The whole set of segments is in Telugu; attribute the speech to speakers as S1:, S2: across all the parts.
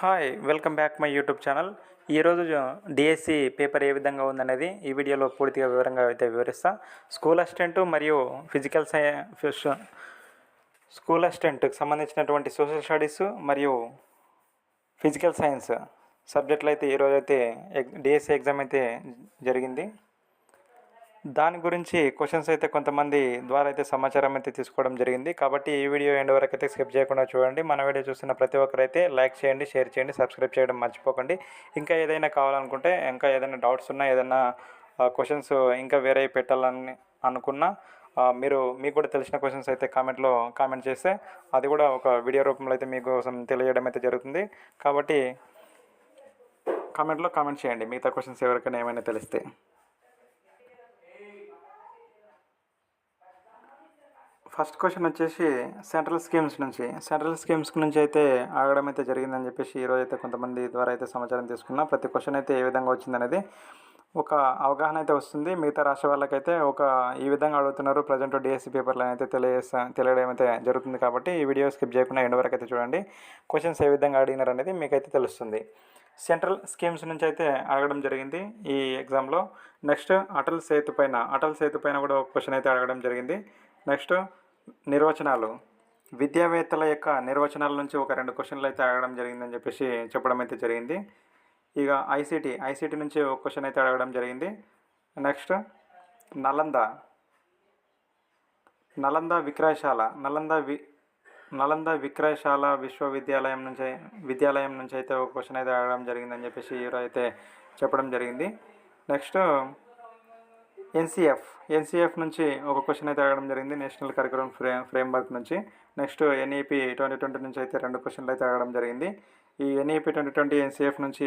S1: Hi welcome back my YouTube channel. ఈరోజు డిఎస్సి పేపర్ ఏ విధంగా ఉందనేది ఈ వీడియోలో పూర్తిగా వివరంగా అయితే వివరిస్తా. స్కూల్ అసిస్టెంట్ మరియు ఫిజికల్ సైన్స్ స్కూల్ అసిస్టెంట్కి సంబంధించినటువంటి సోషల్ స్టడీస్ మరియు ఫిజికల్ సైన్స్ సబ్జెక్టులు అయితే ఈరోజు అయితే డిఎస్సి ఎగ్జామ్ అయితే జరిగింది. దాని గురించి క్వశ్చన్స్ అయితే కొంతమంది ద్వారా అయితే సమాచారం అయితే తీసుకోవడం జరిగింది. కాబట్టి ఈ వీడియో ఎండ్ వరకు అయితే స్కిప్ చేయకుండా చూడండి. మన వీడియో చూస్తున్న ప్రతి ఒక్కరైతే లైక్ చేయండి షేర్ చేయండి సబ్స్క్రైబ్ చేయడం మర్చిపోకండి. ఇంకా ఏదైనా కావాలనుకుంటే ఇంకా ఏదైనా డౌట్స్ ఉన్నా ఏదైనా క్వశ్చన్స్ ఇంకా వేరే పెట్టాలని అనుకున్నా మీరు మీకు కూడా తెలిసిన క్వశ్చన్స్ అయితే కామెంట్లో కామెంట్ చేస్తే అది కూడా ఒక వీడియో రూపంలో అయితే మీకోసం తెలియజేయడం అయితే జరుగుతుంది. కాబట్టి కామెంట్లో కామెంట్ చేయండి. మిగతా క్వశ్చన్స్ ఎవరికైనా ఏమైనా తెలిస్తే. ఫస్ట్ క్వశ్చన్ వచ్చేసి సెంట్రల్ స్కీమ్స్ నుంచి. సెంట్రల్ స్కీమ్స్ నుంచి అయితే ఆగడం అయితే జరిగిందని చెప్పేసి ఈరోజు అయితే కొంతమంది ద్వారా అయితే సమాచారం తీసుకున్నా. ప్రతి క్వశ్చన్ అయితే ఏ విధంగా వచ్చిందనేది ఒక అవగాహన అయితే వస్తుంది. మిగతా రాష్ట్ర వాళ్ళకైతే ఒక ఈ విధంగా అడుగుతున్నారు. ప్రజెంట్ డిఎస్సి పేపర్లో అయితే తెలియజేస్తా తెలియడం అయితే జరుగుతుంది కాబట్టి ఈ వీడియో స్కిప్ చేయకుండా ఎండ్ వరకు అయితే చూడండి. క్వశ్చన్స్ ఏ విధంగా అడిగినారు అనేది మీకైతే తెలుస్తుంది. సెంట్రల్ స్కీమ్స్ నుంచి అయితే అడగడం జరిగింది ఈ ఎగ్జామ్లో. నెక్స్ట్ అటల్ సేతు పైన అటల్ సేతు పైన కూడా ఒక క్వశ్చన్ అయితే అడగడం జరిగింది. నెక్స్ట్ నిర్వచనాలు. విద్యావేత్తల యొక్క నిర్వచనాల నుంచి ఒక రెండు క్వశ్చన్లు అయితే అడగడం జరిగిందని చెప్పేసి చెప్పడం అయితే జరిగింది. ఇక ఐసీటీ ఐసీటీ నుంచి ఒక క్వశ్చన్ అయితే అడగడం జరిగింది. నెక్స్ట్ నలంద. నలంద విక్రయశాల నలంద వి నలంద విక్రయశాల విశ్వవిద్యాలయం నుంచి విద్యాలయం నుంచి అయితే ఒక క్వశ్చన్ అయితే అడగడం జరిగిందని చెప్పేసి ఈరోజు అయితే చెప్పడం జరిగింది. Next NCF. ఎన్సీఎఫ్ నుంచి ఒక క్వశ్చన్ అయితే అడగడం జరిగింది. నేషనల్ కరికులం ఫ్రే ఫ్రేమ్వర్క్ నుంచి. నెక్స్ట్ ఎన్ఈపి ట్వంటీ ట్వంటీ నుంచి అయితే రెండు క్వశ్చన్లు అయితే అడగడం జరిగింది. ఈ ఎన్ఈపి ట్వంటీ ట్వంటీ ఎన్సిఎఫ్ నుంచి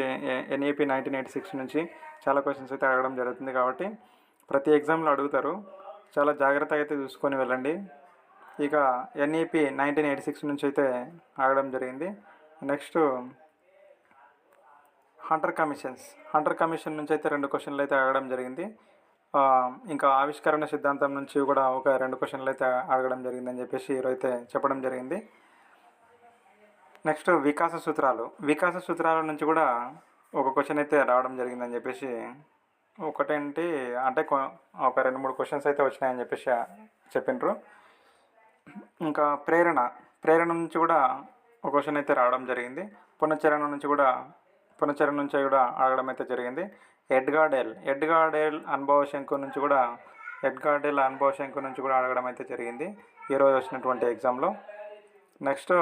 S1: ఎన్ఈపి నైన్టీన్ ఎయిటీ సిక్స్ నుంచి చాలా క్వశ్చన్స్ అయితే అడగడం జరుగుతుంది కాబట్టి ప్రతి ఎగ్జామ్లో అడుగుతారు. చాలా జాగ్రత్తగా అయితే చూసుకొని వెళ్ళండి. ఇక ఎన్ఈపి నైన్టీన్ ఎయిటీ సిక్స్ నుంచి అయితే అడగడం జరిగింది. Next Hunter commissions. Hunter commission నుంచి అయితే రెండు క్వశ్చన్లు అయితే అడగడం జరిగింది. ఇంకా ఆవిష్కరణ సిద్ధాంతం నుంచి కూడా ఒక రెండు క్వశ్చన్లు అయితే అడగడం జరిగిందని చెప్పేసి ఈరోజైతే అయితే చెప్పడం జరిగింది. నెక్స్ట్ వికాస సూత్రాలు. వికాస సూత్రాల నుంచి కూడా ఒక క్వశ్చన్ అయితే రావడం జరిగిందని చెప్పేసి ఒకటేంటి అంటే ఒక రెండు మూడు క్వశ్చన్స్ అయితే వచ్చినాయని చెప్పేసి చెప్పిండ్రు ఇంకా ప్రేరణ. ప్రేరణ నుంచి కూడా ఒక క్వశ్చన్ అయితే రావడం జరిగింది. పునశ్చరణ నుంచి కూడా పునశ్చరణ నుంచి కూడా అడగడం అయితే జరిగింది. ఎడ్గాడెల్. ఎడ్గాడెల్ అనుభవ శంకు నుంచి కూడా ఎడ్గాడెల్ అనుభవ శంకు నుంచి కూడా అడగడం అయితే జరిగింది ఈరోజు వచ్చినటువంటి ఎగ్జామ్లో. నెక్స్ట్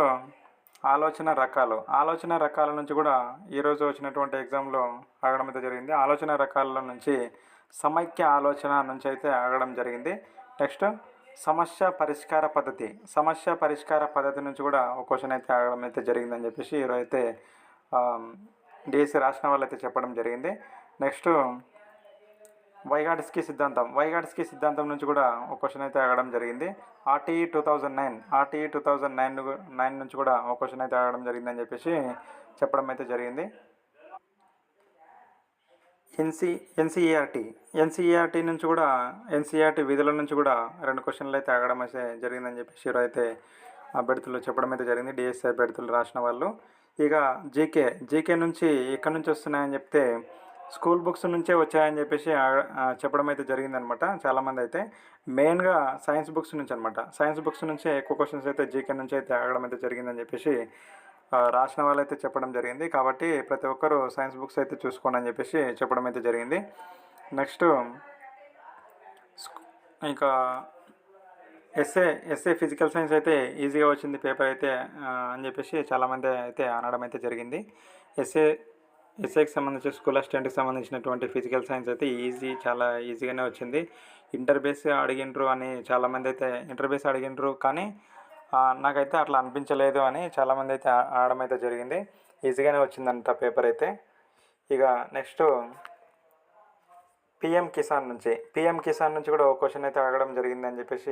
S1: ఆలోచన రకాలు. ఆలోచన రకాల నుంచి కూడా ఈరోజు వచ్చినటువంటి ఎగ్జామ్లో అడగడం అయితే జరిగింది. ఆలోచన రకాల నుంచి సమైక్య ఆలోచన నుంచి అయితే అడగడం జరిగింది. నెక్స్ట్ సమస్య పరిష్కార పద్ధతి. సమస్య పరిష్కార పద్ధతి నుంచి కూడా ఒక క్వశ్చన్ అయితే అడగడం అయితే జరిగిందని చెప్పేసి ఈరోజు అయితే డిఎస్సి రాసిన వాళ్ళు అయితే చెప్పడం జరిగింది. నెక్స్ట్ వైగాడ్స్కి సిద్ధాంతం. వైగాడ్స్కి సిద్ధాంతం నుంచి కూడా ఒక క్వశ్చన్ అయితే అడగడం జరిగింది. RTE two thousand nine RTE two thousand nine nine నుంచి కూడా ఒక క్వశ్చన్ అయితే అడగడం జరిగిందని చెప్పేసి చెప్పడం అయితే జరిగింది. ఎన్సి ఎన్సీఈఆర్టీ ఎన్సీఈఆర్టీ నుంచి కూడా ఎన్సీఈఆర్టీ విధుల నుంచి కూడా రెండు క్వశ్చన్లు అయితే అడగడం అయితే జరిగిందని చెప్పేసి అయితే అభ్యర్థులు చెప్పడం అయితే జరిగింది. డిఎస్సీ అభ్యర్థులు రాసిన వాళ్ళు. ఇక జీకే జీకే నుంచి ఎక్కడి నుంచి వస్తున్నాయని చెప్తే స్కూల్ బుక్స్ నుంచే వచ్చాయని చెప్పేసి ఆ- చెప్పడం అయితే జరిగిందనమాట చాలామంది అయితే మెయిన్గా సైన్స్ బుక్స్ నుంచి అనమాట సైన్స్ బుక్స్ నుంచే ఎక్కువ క్వశ్చన్స్ అయితే జీకే నుంచి అయితే అడగడం అయితే జరిగిందని చెప్పేసి రాసిన వాళ్ళు అయితే చెప్పడం జరిగింది. కాబట్టి ప్రతి ఒక్కరూ సైన్స్ బుక్స్ అయితే చూసుకోండి అని చెప్పేసి చెప్పడం అయితే జరిగింది. నెక్స్ట్ ఇంకా ఎస్ఏ ఎస్ఏ ఫిజికల్ సైన్స్ అయితే ఈజీగా వచ్చింది పేపర్ అయితే అని చెప్పేసి చాలామంది అయితే అనడం అయితే జరిగింది. ఎస్ఏ ఎస్ఏకి సంబంధించి స్కూల్ అసిస్టెంట్కి సంబంధించినటువంటి ఫిజికల్ సైన్స్ అయితే ఈజీ చాలా ఈజీగానే వచ్చింది. ఇంటర్ బేస్ అడిగిండ్రు అని చాలామంది అయితే ఇంటర్ బేస్ అడిగిండ్రు కానీ నాకైతే అట్లా అనిపించలేదు అని చాలామంది అయితే ఆడడం అయితే జరిగింది. ఈజీగానే వచ్చిందంట పేపర్ అయితే. ఇక నెక్స్ట్ పిఎం కిసాన్ నుంచి. పిఎం కిసాన్ నుంచి కూడా ఒక క్వశ్చన్ అయితే అడగడం జరిగింది అని చెప్పేసి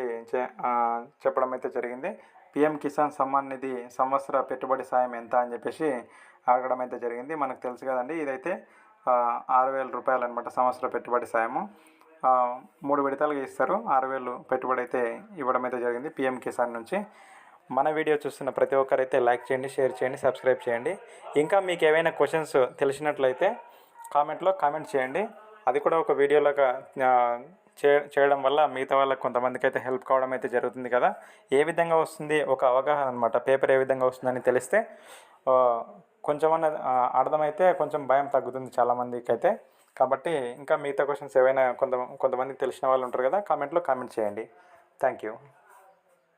S1: చెప్పడం అయితే జరిగింది. పిఎం కిసాన్ సమ్మాన్ నిధి సంవత్సర పెట్టుబడి సాయం ఎంత అని చెప్పేసి అడగడం అయితే జరిగింది. మనకు తెలుసు కదండి ఇదైతే ఆరు వేల రూపాయలు అనమాట సంవత్సర పెట్టుబడి సాయము. మూడు విడతలుగా ఇస్తారు. ఆరు వేలు పెట్టుబడి అయితే ఇవ్వడం అయితే జరిగింది పిఎం కిసాన్ నుంచి. మన వీడియో చూస్తున్న ప్రతి ఒక్కరైతే లైక్ చేయండి షేర్ చేయండి సబ్స్క్రైబ్ చేయండి. ఇంకా మీకు ఏవైనా క్వశ్చన్స్ తెలిసినట్లయితే కామెంట్లో కామెంట్ చేయండి. అది కూడా ఒక వీడియోలాగా చే చేయడం వల్ల మిగతా వాళ్ళకి కొంతమందికి అయితే హెల్ప్ కావడం అయితే జరుగుతుంది కదా. ఏ విధంగా వస్తుంది? ఒక అవగాహన అనమాట పేపర్ ఏ విధంగా వస్తుందని తెలిస్తే కొంచెమన్నా కొంచెం అర్థమైతే కొంచెం భయం తగ్గుతుంది చాలామందికి అయితే కాబట్టి ఇంకా మిగతా క్వశ్చన్స్ ఏవైనా కొంత కొంతమందికి తెలిసిన వాళ్ళు ఉంటారు కదా కామెంట్లో కామెంట్ చేయండి. Thank you